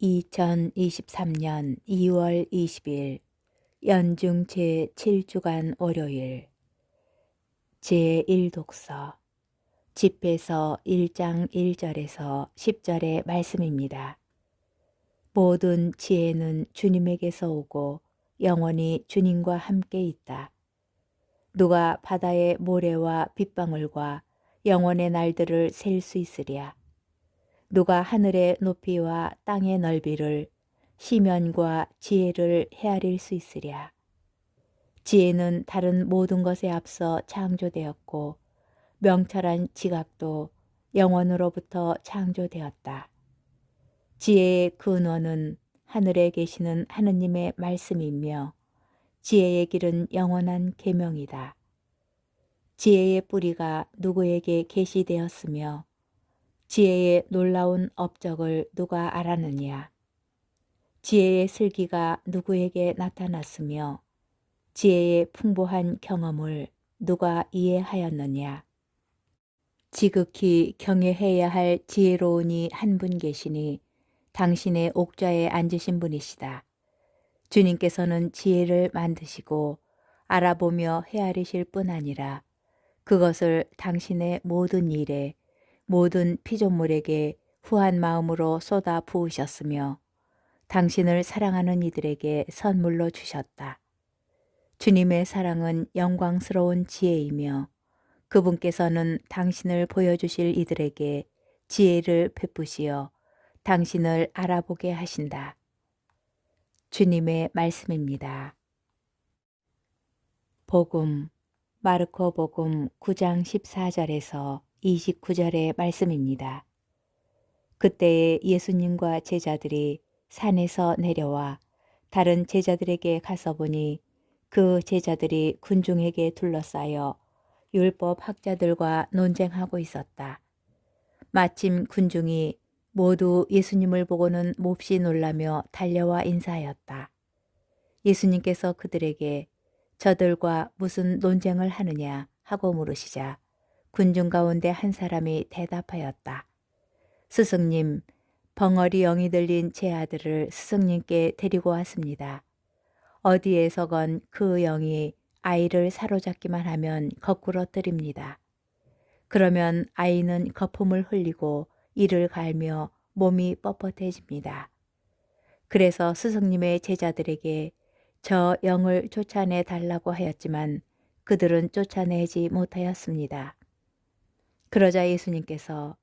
2023년 2월 20일 연중 제7주간 월요일 제1독서 집에서 1장 1절에서 10절의 말씀입니다. 모든 지혜는 주님에게서 오고 영원히 주님과 함께 있다. 누가 바다의 모래와 빗방울과 영원의 날들을 셀 수 있으랴. 누가 하늘의 높이와 땅의 넓이를 시면과 지혜를 헤아릴 수 있으랴. 지혜는 다른 모든 것에 앞서 창조되었고 명철한 지각도 영원으로부터 창조되었다. 지혜의 근원은 하늘에 계시는 하느님의 말씀이며 지혜의 길은 영원한 계명이다. 지혜의 뿌리가 누구에게 계시되었으며 지혜의 놀라운 업적을 누가 알았느냐? 지혜의 슬기가 누구에게 나타났으며 지혜의 풍부한 경험을 누가 이해하였느냐? 지극히 경외해야 할 지혜로운이 한 분 계시니 당신의 옥좌에 앉으신 분이시다. 주님께서는 지혜를 만드시고 알아보며 헤아리실 뿐 아니라 그것을 당신의 모든 일에 모든 피조물에게 후한 마음으로 쏟아 부으셨으며 당신을 사랑하는 이들에게 선물로 주셨다. 주님의 사랑은 영광스러운 지혜이며 그분께서는 당신을 보여주실 이들에게 지혜를 베푸시어 당신을 알아보게 하신다. 주님의 말씀입니다. 복음 마르코 복음 9장 14절에서 29절의 말씀입니다. 그때에 예수님과 제자들이 산에서 내려와 다른 제자들에게 가서 보니 그 제자들이 군중에게 둘러싸여 율법 학자들과 논쟁하고 있었다. 마침 군중이 모두 예수님을 보고는 몹시 놀라며 달려와 인사하였다. 예수님께서 그들에게 저들과 무슨 논쟁을 하느냐 하고 물으시자 군중 가운데 한 사람이 대답하였다. 스승님, 벙어리 영이 들린 제 아들을 스승님께 데리고 왔습니다. 어디에서건 그 영이 아이를 사로잡기만 하면 거꾸로 뜨립니다. 그러면 아이는 거품을 흘리고 이를 갈며 몸이 뻣뻣해집니다. 그래서 스승님의 제자들에게 저 영을 쫓아내 달라고 하였지만 그들은 쫓아내지 못하였습니다. 그러자 예수님께서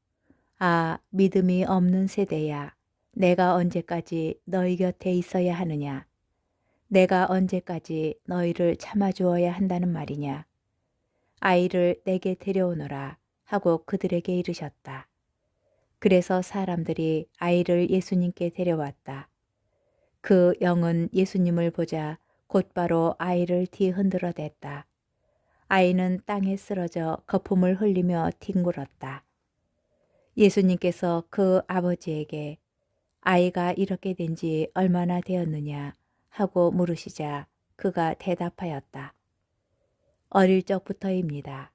아, 믿음이 없는 세대야. 내가 언제까지 너희 곁에 있어야 하느냐? 내가 언제까지 너희를 참아주어야 한다는 말이냐? 아이를 내게 데려오너라 하고 그들에게 이르셨다. 그래서 사람들이 아이를 예수님께 데려왔다. 그 영은 예수님을 보자 곧바로 아이를 뒤흔들어 댔다. 아이는 땅에 쓰러져 거품을 흘리며 뒹굴었다. 예수님께서 그 아버지에게 아이가 이렇게 된 지 얼마나 되었느냐 하고 물으시자 그가 대답하였다. 어릴 적부터입니다.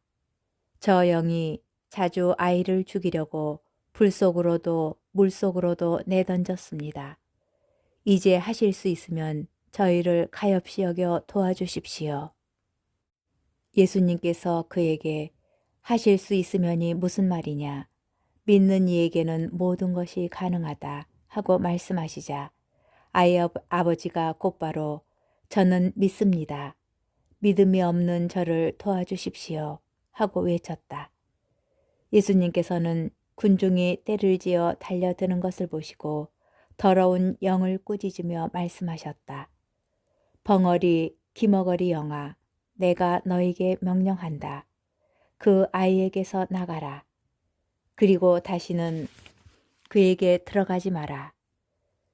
저 영이 자주 아이를 죽이려고 불 속으로도 물 속으로도 내던졌습니다. 이제 하실 수 있으면 저희를 가엾이 여겨 도와주십시오. 예수님께서 그에게 하실 수 있으면이 무슨 말이냐? 믿는 이에게는 모든 것이 가능하다 하고 말씀하시자 아이 아버지가 곧바로 저는 믿습니다. 믿음이 없는 저를 도와주십시오 하고 외쳤다. 예수님께서는 군중이 때를 지어 달려드는 것을 보시고 더러운 영을 꾸짖으며 말씀하셨다. 벙어리 기머거리 영아 내가 너에게 명령한다. 그 아이에게서 나가라. 그리고 다시는 그에게 들어가지 마라.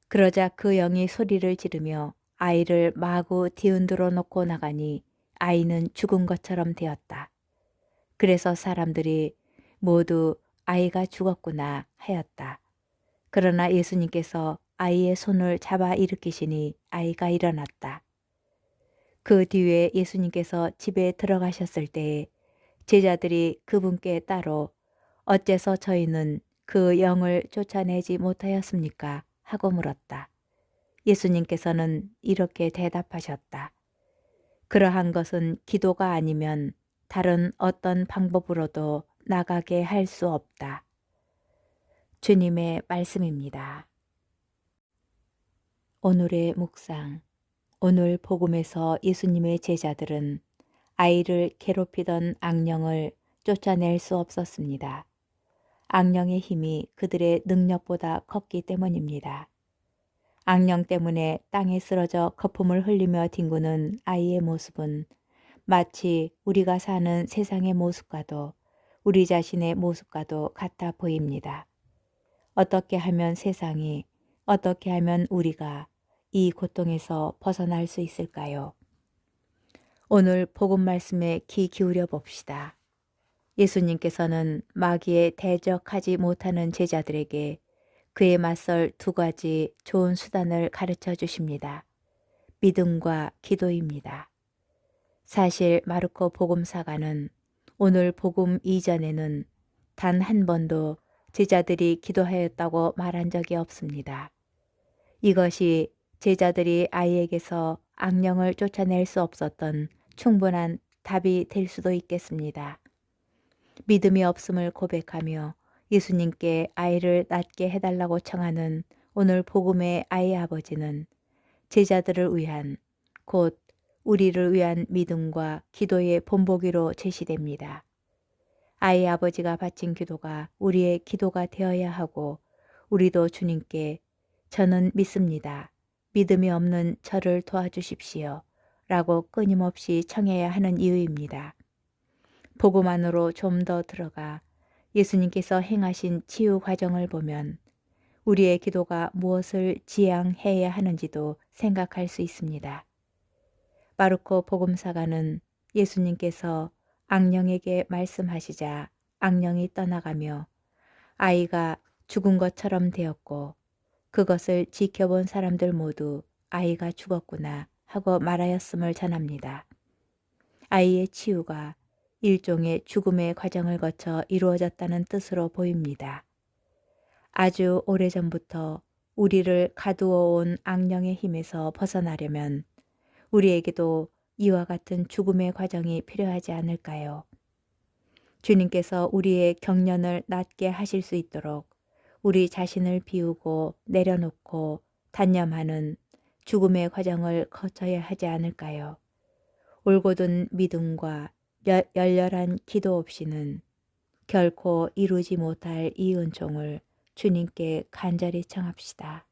그러자 그 영이 소리를 지르며 아이를 마구 뒤흔들어 놓고 나가니 아이는 죽은 것처럼 되었다. 그래서 사람들이 모두 아이가 죽었구나 하였다. 그러나 예수님께서 아이의 손을 잡아 일으키시니 아이가 일어났다. 그 뒤에 예수님께서 집에 들어가셨을 때에 제자들이 그분께 따로 어째서 저희는 그 영을 쫓아내지 못하였습니까? 하고 물었다. 예수님께서는 이렇게 대답하셨다. 그러한 것은 기도가 아니면 다른 어떤 방법으로도 나가게 할 수 없다. 주님의 말씀입니다. 오늘의 묵상. 오늘 복음에서 예수님의 제자들은 아이를 괴롭히던 악령을 쫓아낼 수 없었습니다. 악령의 힘이 그들의 능력보다 컸기 때문입니다. 악령 때문에 땅에 쓰러져 거품을 흘리며 뒹구는 아이의 모습은 마치 우리가 사는 세상의 모습과도 우리 자신의 모습과도 같아 보입니다. 어떻게 하면 세상이, 어떻게 하면 우리가 이 고통에서 벗어날 수 있을까요? 오늘 복음 말씀에 귀 기울여 봅시다. 예수님께서는 마귀에 대적하지 못하는 제자들에게 그에 맞설 두 가지 좋은 수단을 가르쳐 주십니다. 믿음과 기도입니다. 사실 마르코 복음사가는 오늘 복음 이전에는 단 한 번도 제자들이 기도하였다고 말한 적이 없습니다. 이것이 제자들이 아이에게서 악령을 쫓아낼 수 없었던 충분한 답이 될 수도 있겠습니다. 믿음이 없음을 고백하며 예수님께 아이를 낳게 해달라고 청하는 오늘 복음의 아이 아버지는 제자들을 위한 곧 우리를 위한 믿음과 기도의 본보기로 제시됩니다. 아이 아버지가 바친 기도가 우리의 기도가 되어야 하고 우리도 주님께 저는 믿습니다. 믿음이 없는 저를 도와주십시오. 라고 끊임없이 청해야 하는 이유입니다. 복음 안으로 좀 더 들어가 예수님께서 행하신 치유 과정을 보면 우리의 기도가 무엇을 지향해야 하는지도 생각할 수 있습니다. 마르코 복음사가는 예수님께서 악령에게 말씀하시자 악령이 떠나가며 아이가 죽은 것처럼 되었고 그것을 지켜본 사람들 모두 아이가 죽었구나 하고 말하였음을 전합니다. 아이의 치유가 일종의 죽음의 과정을 거쳐 이루어졌다는 뜻으로 보입니다. 아주 오래전부터 우리를 가두어 온 악령의 힘에서 벗어나려면 우리에게도 이와 같은 죽음의 과정이 필요하지 않을까요? 주님께서 우리의 경련을 낫게 하실 수 있도록 우리 자신을 비우고 내려놓고 단념하는 죽음의 과정을 거쳐야 하지 않을까요? 올곧은 믿음과 열렬한 기도 없이는 결코 이루지 못할 이 은총을 주님께 간절히 청합시다.